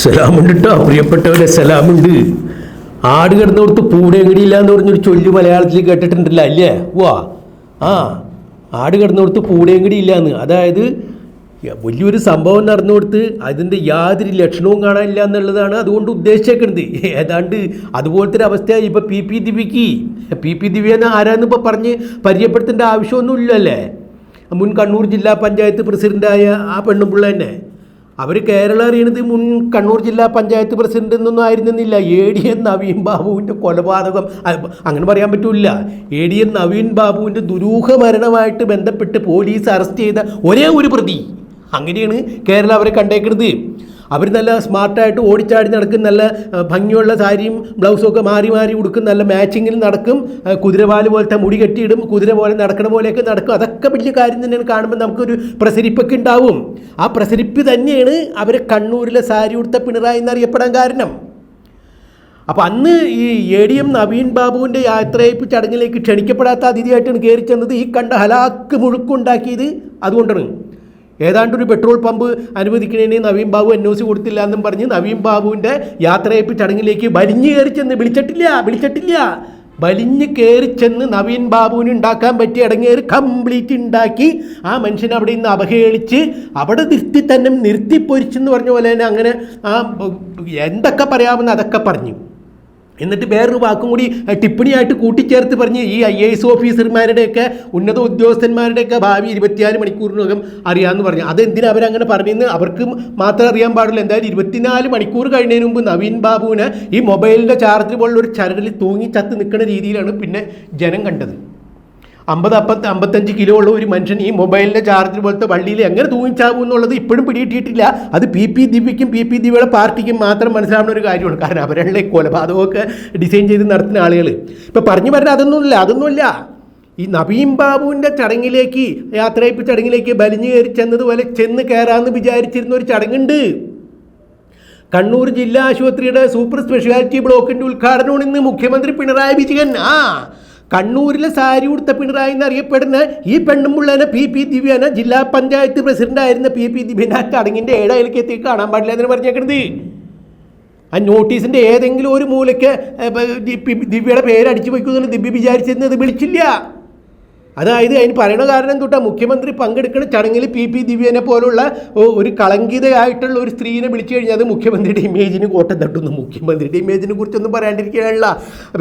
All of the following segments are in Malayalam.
സലാമുണ്ട് കേട്ടോ പ്രിയപ്പെട്ടവരെ സലാമുണ്ട്. ആട് കിടന്നോടത്ത് പൂടേങ്ങടിയില്ല എന്ന് പറഞ്ഞൊരു ചൊല്ലു മലയാളത്തിൽ കേട്ടിട്ടുണ്ടല്ലോ അല്ലേ? വാ ആ ആട് കിടന്നോടത്ത് പൂടേങ്ങടി എന്ന് അതായത് വലിയൊരു സംഭവം നടന്നു കൊടുത്ത് അതിന്റെ യാതൊരു ലക്ഷണവും കാണാനില്ല എന്നുള്ളതാണ് അതുകൊണ്ട് ഉദ്ദേശിച്ചേക്കുന്നത് ഏതാണ്ട് അതുപോലത്തെ ഒരു അവസ്ഥയായി ഇപ്പോൾ പി പി ദിവ്യക്ക്. പി പി ദിവ്യ എന്ന് ആരാന്ന് ഇപ്പോൾ പറഞ്ഞ് പരിചയപ്പെടുത്തേണ്ട ആവശ്യമൊന്നുമില്ലല്ലേ? മുൻ കണ്ണൂർ ജില്ലാ പഞ്ചായത്ത് പ്രസിഡന്റായ ആ പെണ്ണുപിള്ള തന്നെ. അവർ കേരളം അറിയണത് മുൻ കണ്ണൂർ ജില്ലാ പഞ്ചായത്ത് പ്രസിഡന്റ് എന്നൊന്നും ആയിരുന്നില്ല. എ ഡി എൻ നവീൻ ബാബുവിന്റെ കൊലപാതകം. അങ്ങനെ പറയാൻ പറ്റില്ല. എ ഡി എൻ നവീൻ ബാബുവിന്റെ ദുരൂഹ മരണമായിട്ട് ബന്ധപ്പെട്ട് പോലീസ് അറസ്റ്റ് ചെയ്ത ഒരേ ഒരു പ്രതി. അങ്ങനെയാണ് കേരളം അവരെ കണ്ടേക്കുന്നത് അവർ നല്ല സ്മാർട്ടായിട്ട് ഓടിച്ചാടി നടക്കും നല്ല ഭംഗിയുള്ള സാരിയും ബ്ലൗസും ഒക്കെ മാറി മാറി ഉടുക്കും നല്ല മാച്ചിങ്ങിൽ നടക്കും കുതിരവാൽ പോലത്തെ മുടി കെട്ടിയിടും കുതിര പോലെ നടക്കണ പോലെയൊക്കെ നടക്കും. അതൊക്കെ വലിയ കാര്യം തന്നെയാണ് കാണുമ്പോൾ നമുക്കൊരു പ്രസരിപ്പൊക്കെ ഉണ്ടാവും. ആ പ്രസരിപ്പ് തന്നെയാണ് അവരെ കണ്ണൂരിലെ സാരി ഉടുത്ത പിണറായി എന്നറിയപ്പെടാൻ കാരണം. അപ്പോൾ അന്ന് ഈ എ ഡി എം നവീൻ ബാബുവിന്റെ യാത്രയപ്പ് ചടങ്ങിലേക്ക് ക്ഷണിക്കപ്പെടാത്ത അതിഥിയായിട്ടാണ് കയറി ചെന്നത് ഈ കണ്ട ഹലാക്ക് മുഴുക്കുണ്ടാക്കിയത് അതുകൊണ്ടാണ്. ഏതാണ്ട് ഒരു petrol pump അനുവദിക്കണേന് Naveen Babu N O C കൊടുത്തില്ല എന്നും പറഞ്ഞ് നവീൻ ബാബുവിന്റെ യാത്രയപ്പ് ചടങ്ങിലേക്ക് വലിഞ്ഞു കയറി ചെന്ന് വിളിച്ചിട്ടില്ല വിളിച്ചിട്ടില്ല. വലിഞ്ഞ് കയറി ചെന്ന് നവീൻ ബാബുവിന് ഉണ്ടാക്കാൻ പറ്റിയ ഇടങ്ങേറ് കംപ്ലീറ്റ് ഉണ്ടാക്കി ആ മനുഷ്യനെ അവിടെ നിന്ന് അവഹേളിച്ച് അവിടെ നിർത്തി തന്നെ നിർത്തിപ്പൊരിച്ചെന്ന് പറഞ്ഞ പോലെ തന്നെ അങ്ങനെ ആ എന്തൊക്കെ പറയാമെന്ന് അതൊക്കെ പറഞ്ഞു. എന്നിട്ട് വേറൊരു വാക്കും കൂടി ടിപ്പണിയായിട്ട് കൂട്ടിച്ചേർത്ത് പറഞ്ഞ് ഈ ഐ എ എസ് ഓഫീസർമാരുടെയൊക്കെ ഉന്നത ഉദ്യോഗസ്ഥന്മാരുടെയൊക്കെ ഭാവി ഇരുപത്തിനാല് മണിക്കൂറിനകം അറിയാമെന്ന് പറഞ്ഞു. അതെന്തിനാ അവരങ്ങനെ പറഞ്ഞെന്ന്? അവർക്കും മാത്രം അറിയാൻ പാടില്ല. എന്തായാലും ഇരുപത്തിനാല് മണിക്കൂർ കഴിഞ്ഞതിന് മുമ്പ് നവീൻ ബാബുവിന് ഈ മൊബൈലിന്റെ ചാർജ് പോലുള്ള ഒരു ചരടിൽ തൂങ്ങി ചത്ത് നിൽക്കുന്ന രീതിയിലാണ് പിന്നെ ജനം കണ്ടത്. അമ്പത് അപ്പത്തി അമ്പത്തഞ്ച് കിലോ ഉള്ള ഒരു മനുഷ്യൻ ഈ മൊബൈലിന്റെ ചാർജർ പോലത്തെ വള്ളിയിൽ എങ്ങനെ തൂങ്ങിച്ചാവും എന്നുള്ളത് ഇപ്പോഴും പിടിയിട്ടിട്ടില്ല അത് പി പി ദിവ്യയ്ക്കും പി പി ദിവ്യയുടെ പാർട്ടിക്കും മാത്രം മനസ്സിലാവുന്ന ഒരു കാര്യമാണ്. കാരണം അവരുടെ കൊലപാതകമൊക്കെ ഡിസൈൻ ചെയ്ത് നടത്തുന്ന ആളുകൾ. ഇപ്പം പറഞ്ഞു പറഞ്ഞാൽ അതൊന്നുമില്ല അതൊന്നുമില്ല. ഈ നവീൻ ബാബുവിന്റെ ചടങ്ങിലേക്ക് യാത്രയപ്പ് ചടങ്ങിലേക്ക് വലിഞ്ഞു കയറി ചെന്നതുപോലെ ചെന്ന് കയറാമെന്ന് വിചാരിച്ചിരുന്ന ഒരു ചടങ്ങുണ്ട്. കണ്ണൂർ ജില്ലാ ആശുപത്രിയുടെ സൂപ്പർ സ്പെഷ്യാലിറ്റി ബ്ലോക്കിന്റെ ഉദ്ഘാടനമാണ് ഇന്ന് മുഖ്യമന്ത്രി പിണറായി വിജയൻ. ആ കണ്ണൂരിലെ സാരി ഉടുത്ത പിണറായി എന്നറിയപ്പെടുന്ന ഈ പെണ്ണുമ്പിള്ളനെ പി പി ദിവ്യനെ ജില്ലാ പഞ്ചായത്ത് പ്രസിഡന്റ് ആയിരുന്ന പി പി ദിവ്യനെ ആ ചടങ്ങിന്റെ ഏഴായിലേക്ക് എത്തി കാണാൻ പാടില്ല എന്ന് പറഞ്ഞേക്കണത്. ആ നോട്ടീസിന്റെ ഏതെങ്കിലും ഒരു മൂലയ്ക്ക് ദിവ്യയുടെ പേര് അടിച്ചു വയ്ക്കുമെന്ന് ദിവ്യ വിചാരിച്ചിരുന്നത് വിളിച്ചില്ല. അതായത് അതിന് പറയണ കാരണം തൊട്ടാ മുഖ്യമന്ത്രി പങ്കെടുക്കുന്ന ചടങ്ങിൽ പി പി ദിവ്യനെ പോലുള്ള ഒരു കളങ്കിതയായിട്ടുള്ള ഒരു സ്ത്രീനെ വിളിച്ചു കഴിഞ്ഞാൽ അത് മുഖ്യമന്ത്രിയുടെ ഇമേജിന് കോട്ടം തട്ടുന്നു. മുഖ്യമന്ത്രിയുടെ ഇമേജിനെ കുറിച്ചൊന്നും പറയാണ്ടിരിക്കുകയാണല്ല.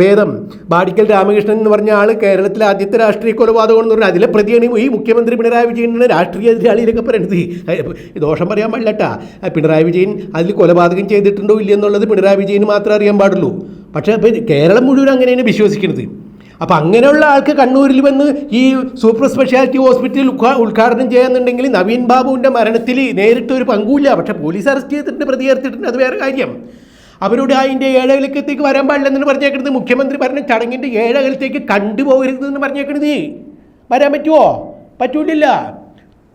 വേദം. ബാടിക്കൽ രാമകൃഷ്ണൻ എന്ന് പറഞ്ഞ ആൾ കേരളത്തിലെ ആദ്യത്തെ രാഷ്ട്രീയ കൊലപാതകം എന്ന് പറഞ്ഞാൽ അതിലെ പ്രതിയാണ് ഈ മുഖ്യമന്ത്രി പിണറായി വിജയനാണ് രാഷ്ട്രീയ എതിരാളിയിലൊക്കെ പറയുന്നത് ദോഷം പറയാൻ പാടില്ലട്ടാ പിണറായി വിജയൻ അതിൽ കൊലപാതകം ചെയ്തിട്ടുണ്ടോ ഇല്ലയെന്നുള്ളത് പിണറായി വിജയന് മാത്രമേ അറിയാൻ പാടുള്ളൂ. പക്ഷേ കേരളം മുഴുവൻ അങ്ങനെയാണ് വിശ്വസിക്കുന്നത് അപ്പം അങ്ങനെയുള്ള ആൾക്ക് കണ്ണൂരിൽ വന്ന് ഈ സൂപ്പർ സ്പെഷ്യാലിറ്റി ഹോസ്പിറ്റൽ ഉദ്ഘാ- ഉദ്ഘാടനം ചെയ്യാന്നുണ്ടെങ്കിൽ നവീൻ ബാബുവിന്റെ മരണത്തിൽ നേരിട്ട് ഒരു പങ്കുമില്ല. പക്ഷേ പോലീസ് അറസ്റ്റ് ചെയ്തിട്ടുണ്ട് ചേർത്തിട്ടുണ്ട് അത് വേറെ കാര്യം. അവരോട് അതിന്റെ ഏഴകലക്കത്തേക്ക് വരാൻ പാടില്ലെന്ന് പറഞ്ഞേക്കുന്നത്. മുഖ്യമന്ത്രി പറഞ്ഞ ചടങ്ങിന്റെ ഏഴകലത്തേക്ക് കണ്ടുപോകരുതെന്ന് പറഞ്ഞേക്കണത് വരാൻ പറ്റുമോ പറ്റൂലില്ല.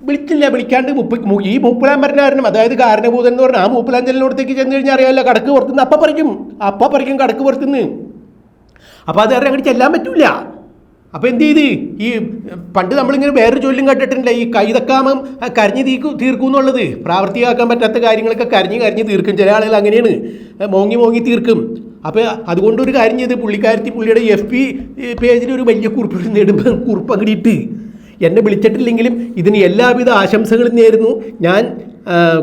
വിളിച്ചില്ല. വിളിക്കാണ്ട് മുപ്പ ഈ മൂപ്പിളാൻ പറഞ്ഞ കാരണം അതായത് കാരണഭൂതൻ എന്ന് പറഞ്ഞാൽ ആ മൂപ്പിലാൻ ചെല്ലിനോടത്തേക്ക് ചെന്ന് കഴിഞ്ഞാൽ അറിയാമല്ലോ കടക്ക് പുറത്തുനിന്ന്. അപ്പം പറിക്കും. അപ്പം പറിക്കും കടക്ക് പുറത്തുനിന്ന്. അപ്പോൾ അത് കാരണം അങ്ങോട്ട് ചെല്ലാൻ പറ്റില്ല അപ്പോൾ എന്ത് ചെയ്ത്? ഈ പണ്ട് നമ്മളിങ്ങനെ വേറൊരു ചൊല്ലും കേട്ടിട്ടില്ല ഈ കൈതക്കാമം കരഞ്ഞ് തീർക്കും തീർക്കും എന്നുള്ളത്. പ്രാവർത്തികമാക്കാൻ പറ്റാത്ത കാര്യങ്ങളൊക്കെ കരഞ്ഞ് കരഞ്ഞ് തീർക്കും. ചില ആളുകൾ അങ്ങനെയാണ്. മോങ്ങി മോങ്ങി തീർക്കും. അപ്പോൾ അതുകൊണ്ട് ഒരു കാര്യം ചെയ്ത് പുള്ളിക്കാരത്തി പുള്ളിയുടെ എഫ് പി പേജിൽ ഒരു വലിയ കുറിപ്പ് നേടുമ്പോൾ കുറിപ്പ് അങ്ങോട്ട് ഇട്ട് എന്നെ വിളിച്ചിട്ടില്ലെങ്കിലും ഇതിന് എല്ലാവിധ ആശംസകളും നേരുന്നു. ഞാൻ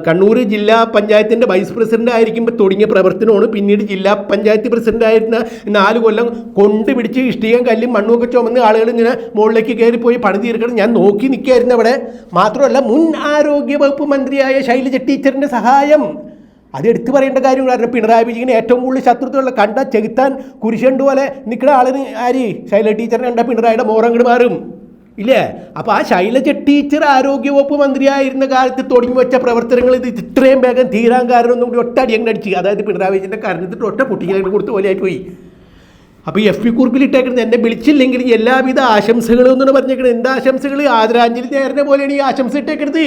കണ്ണൂർ ജില്ലാ പഞ്ചായത്തിന്റെ വൈസ് പ്രസിഡന്റ് ആയിരിക്കുമ്പോൾ തുടങ്ങിയ പ്രവർത്തനമാണ് പിന്നീട് ജില്ലാ പഞ്ചായത്ത് പ്രസിഡന്റ് ആയിരുന്ന നാല് കൊല്ലം കൊണ്ട് പിടിച്ച് ഇഷ്ടികം കല്ലും മണ്ണുമൊക്കെ ചുമന്ന് ആളുകൾ ഇങ്ങനെ മുകളിലേക്ക് കയറിപ്പോയി പണി തീർക്കണം. ഞാൻ നോക്കി നിൽക്കുകയായിരുന്നു അവിടെ. മാത്രമല്ല മുൻ ആരോഗ്യ വകുപ്പ് മന്ത്രിയായ ശൈലജ ടീച്ചറിന്റെ സഹായം. അത് എടുത്തു പറയേണ്ട കാര്യങ്ങളായിരുന്നു. പിണറായി വിജയൻ ഏറ്റവും കൂടുതൽ ശത്രുത്വമുള്ള കണ്ട ചെകുത്താൻ കുരിശണ്ട് പോലെ നിൽക്കുന്ന ആളിന് ആര്? ശൈലജ ടീച്ചറിനെ കണ്ട പിണറായിയുടെ മോറങ്ങട് മാറും. ഇല്ലേ? അപ്പോൾ ആ ശൈലജ ടീച്ചർ ആരോഗ്യവകുപ്പ് മന്ത്രിയായിരുന്ന കാലത്ത് തുടങ്ങി വെച്ച പ്രവർത്തനങ്ങൾ ഇത് ഇത്രയും വേഗം തീരാൻ കാരണം ഒന്നും കൂടി ഒറ്റടി അങ്ങനെ അടിച്ച്. അതായത് പിണറായി വിജയന്റെ കാരണത്തിട്ട് ഒറ്റ പൊട്ടിങ്ങനെ കൊടുത്ത് പോലെയായി പോയി. അപ്പോൾ ഈ എഫ് പി കുറിപ്പിൽ ഇട്ടേക്കുന്നത് എന്നെ വിളിച്ചില്ലെങ്കിൽ എല്ലാവിധ ആശംസകളും എന്നാണ് പറഞ്ഞേക്കുന്നത് എന്താ ആശംസകൾ ആദരാഞ്ജലി നേരുന്ന പോലെയാണ് ഈ ആശംസ ഇട്ടേക്കുന്നത്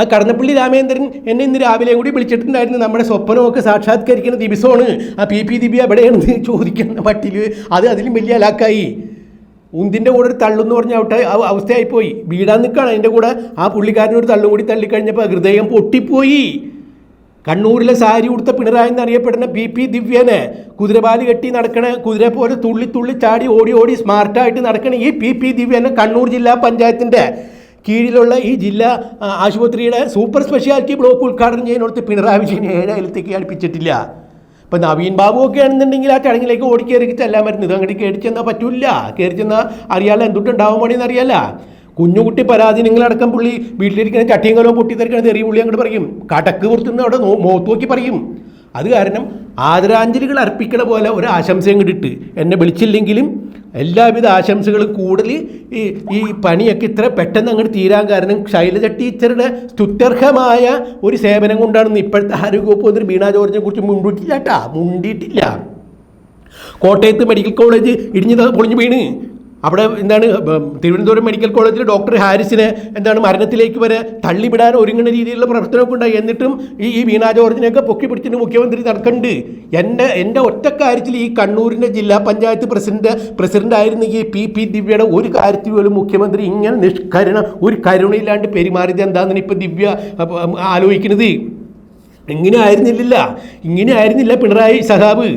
ആ കടന്നപ്പള്ളി രാമേന്ദ്രൻ എന്നെ ഇന്ന് രാവിലെ കൂടി വിളിച്ചിട്ടുണ്ടായിരുന്നു. നമ്മുടെ സ്വപ്നമൊക്കെ സാക്ഷാത്കരിക്കുന്ന ദിവസമാണ്. ആ പി പി ദിബി എവിടെയാണെന്ന് ചോദിക്കുന്ന പട്ടിയിൽ അത് അതിലും വലിയ അലാക്കായി. ഉന്തിന്റെ കൂടെ ഒരു തള്ളെന്ന് പറഞ്ഞ അവിടെ അവസ്ഥയായിപ്പോയി. വീടാൻ നിൽക്കുകയാണ്. അതിന്റെ കൂടെ ആ പുള്ളിക്കാരനൊരു തള്ളും കൂടി തള്ളിക്കഴിഞ്ഞപ്പോൾ ഹൃദയം പൊട്ടിപ്പോയി. കണ്ണൂരിലെ സാരി ഉടുത്ത പിണറായി എന്നറിയപ്പെടുന്ന പി പി ദിവ്യനെ കുതിരപാൽ കെട്ടി നടക്കണ കുതിര പോലെ തുള്ളി തുള്ളി ചാടി ഓടി ഓടി സ്മാർട്ടായിട്ട് നടക്കണ ഈ പി പി ദിവ്യനെ കണ്ണൂർ ജില്ലാ പഞ്ചായത്തിന്റെ കീഴിലുള്ള ഈ ജില്ലാ ആശുപത്രിയുടെ സൂപ്പർ സ്പെഷ്യാലിറ്റി ബ്ലോക്ക് ഉദ്ഘാടനം ചെയ്യുന്നിടത്ത് പിണറായി വിജയൻ ഏഴ് അയലത്തേക്ക് അടുപ്പിച്ചിട്ടില്ല. ഇപ്പം നവീൻ ബാബു ഒക്കെ ആണെന്നുണ്ടെങ്കിൽ ആ ചടങ്ങിലേക്ക് ഓടി കയറി ചെല്ലാൻ പറ്റുന്നത് അങ്ങോട്ട് കയറി ചെന്നാൽ പറ്റില്ല കയറി ചെന്നാൽ അറിയാലോ എന്തുട്ടുണ്ടാവും പണിയെന്ന് എന്നറിയാല്ല കുഞ്ഞുകുട്ടി പരാതി നിങ്ങളടക്കം പുള്ളി വീട്ടിലിരിക്കുന്ന ചട്ടിയും കലവും പൊട്ടിത്തെറിക്കണ എറിയ പുള്ളി അങ്ങോട്ട് പറയും. കടക്ക് പുറത്തുനിന്ന് അവിടെ മോത്ത് നോക്കി പറയും. അത് കാരണം ആദരാഞ്ജലികൾ അർപ്പിക്കണ പോലെ ഒരു ആശംസയും കിട്ടിട്ട് എന്നെ വിളിച്ചില്ലെങ്കിലും എല്ലാവിധ ആശംസകളും കൂടുതൽ ഈ ഈ പണിയൊക്കെ ഇത്ര പെട്ടെന്ന് അങ്ങോട്ട് തീരാൻ കാരണം ശൈലജ ടീച്ചറുടെ സ്തുത്യർഹമായ ഒരു സേവനം കൊണ്ടാണ് ഇപ്പോഴത്തെ ആരോഗ്യവകുപ്പ് മന്ത്രി വീണ ജോർജിനെ കുറിച്ച് മുണ്ടിട്ടില്ല കേട്ടാ? മുണ്ടിയിട്ടില്ല. കോട്ടയത്ത് മെഡിക്കൽ കോളേജ് ഇടിഞ്ഞത് പൊളിഞ്ഞു വീണ്. അവിടെ എന്താണ് തിരുവനന്തപുരം മെഡിക്കൽ കോളേജിൽ ഡോക്ടർ ഹാരിസിനെ എന്താണ് മരണത്തിലേക്ക് വരെ തള്ളിവിടാൻ ഒരുങ്ങുന്ന രീതിയിലുള്ള പ്രവർത്തനമൊക്കെ ഉണ്ടായി. എന്നിട്ടും ഈ ഈ വീണ ജോർജിനെയൊക്കെ പൊക്കി പിടിച്ചിട്ട് മുഖ്യമന്ത്രി നടക്കുന്നുണ്ട്. എന്റെ എന്റെ ഒറ്റ കാര്യത്തിൽ ഈ കണ്ണൂരിന്റെ ജില്ലാ പഞ്ചായത്ത് പ്രസിഡന്റ് പ്രസിഡന്റ് ആയിരുന്ന ഈ പി പി ദിവ്യയുടെ ഒരു കാര്യത്തിൽ പോലും മുഖ്യമന്ത്രി ഇങ്ങനെ നിഷ്കരുണ ഒരു കരുണയില്ലാണ്ട് പെരുമാറിയത് എന്താണെന്ന് ഇപ്പോൾ ദിവ്യ ആലോചിക്കുന്നത്. ഇങ്ങനെ ആയിരുന്നില്ല ഇങ്ങനെ ആയിരുന്നില്ല പിണറായി സഖാബ്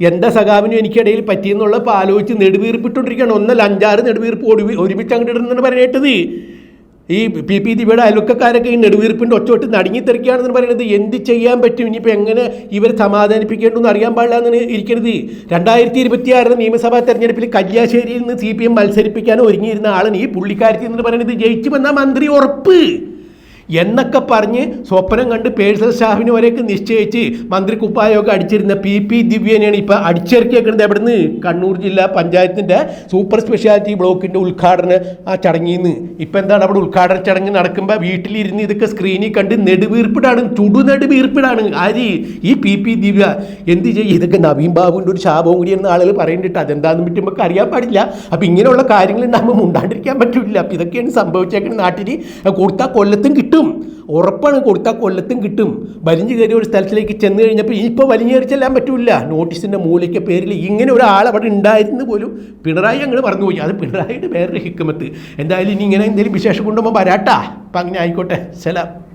എന്താ സഖാവിനും എനിക്കിടയിൽ പറ്റിയെന്നുള്ള ആലോചിച്ച് നെടുവീർപ്പിട്ടുകൊണ്ടിരിക്കുകയാണ് ഒന്നല്ല അഞ്ചാറ് നെടുവീർപ്പ് ഒടുവി ഒരുമിച്ച് അങ്ങോട്ട് ഇടുന്നെന്ന് പറയേണ്ടത് ഈ പി പി ദിബിയുടെ അയൽവക്കക്കാരൊക്കെ ഈ നെടുവീർപ്പിന്റെ ഒച്ചോട്ട് നടുങ്ങിത്തെറിക്കുകയാണെന്ന് പറയുന്നത് എന്ത് ചെയ്യാൻ പറ്റും? ഇനിയിപ്പോൾ എങ്ങനെ ഇവരെ സമാധാനിപ്പിക്കേണ്ടെന്ന് അറിയാൻ പാടില്ല എന്നാണ് ഇരിക്കരുത് രണ്ടായിരത്തി ഇരുപത്തി ആറിന് നിയമസഭാ തെരഞ്ഞെടുപ്പിൽ കല്യാശ്ശേരിയിൽ നിന്ന് സി പി എം മത്സരിപ്പിക്കാൻ ഒരുങ്ങിയിരുന്ന ആളാണ് ഈ പുള്ളിക്കാരത്തി എന്ന് പറയുന്നത് ജയിച്ചു വന്ന മന്ത്രി ഉറപ്പ്. എന്നൊക്കെ പറഞ്ഞ് സ്വപ്നം കണ്ട് പേഴ്സണൽ സ്റ്റാഫിന് വരെയൊക്കെ നിശ്ചയിച്ച് മന്ത്രി കുപ്പായമൊക്കെ അടിച്ചിരുന്ന പി പി ദിവ്യനെയാണ് ഇപ്പോൾ അടിച്ചിറക്കിയേക്കുന്നത് എവിടുന്ന്? കണ്ണൂർ ജില്ലാ പഞ്ചായത്തിന്റെ സൂപ്പർ സ്പെഷ്യാലിറ്റി ബ്ലോക്കിന്റെ ഉദ്ഘാടന ആ ചടങ്ങിൽ നിന്ന് ഇപ്പം എന്താണ് അവിടെ ഉദ്ഘാടന ചടങ്ങ് നടക്കുമ്പോൾ വീട്ടിലിരുന്ന് ഇതൊക്കെ സ്ക്രീനിൽ കണ്ട് നെടുവീർപ്പിടാണ് ചുടു നെടുവീർപ്പിടാണ് ആര്? ഈ പി പി ദിവ്യ. എന്ത് ചെയ്യും? ഇതൊക്കെ നവീൻ ബാബുവിന്റെ ഒരു ശാപവും എന്ന ആളുകൾ പറയുന്നുണ്ട് അതെന്താണെന്ന് പറ്റി നമുക്ക് അറിയാൻ പാടില്ല. അപ്പം ഇങ്ങനെയുള്ള കാര്യങ്ങൾ ഉണ്ടാകുമ്പോൾ ഉണ്ടാണ്ടിരിക്കാൻ പറ്റില്ല. അപ്പം ഇതൊക്കെയാണ് സംഭവിച്ചേക്കുന്നത് നാട്ടിൽ കൊടുത്താൽ കൊല്ലത്തും കിട്ടും. ഉറപ്പാണ് കൊടുത്താൽ കൊല്ലത്തും കിട്ടും. വലിഞ്ഞു കയറി ഒരു സ്ഥലത്തിലേക്ക് ചെന്ന് കഴിഞ്ഞപ്പോൾ ഇനിയിപ്പോൾ വലിഞ്ഞു കയറി ചെല്ലാൻ പറ്റില്ല നോട്ടീസിന്റെ മൂലയ്ക്ക് പേരിൽ ഇങ്ങനെ ഒരാൾ അവിടെ ഉണ്ടായിരുന്നു പോലും പിണറായി അങ്ങോട്ട് മറന്നുപോയി. അത് പിണറായിയുടെ വേറൊരു ഹിക്കുമത്ത് എന്തായാലും ഇനി ഇങ്ങനെ എന്തെങ്കിലും വിശേഷം കൊണ്ടുപോകുമ്പോൾ വരാട്ടാ. അപ്പം അങ്ങനെ ആയിക്കോട്ടെ. സലാം.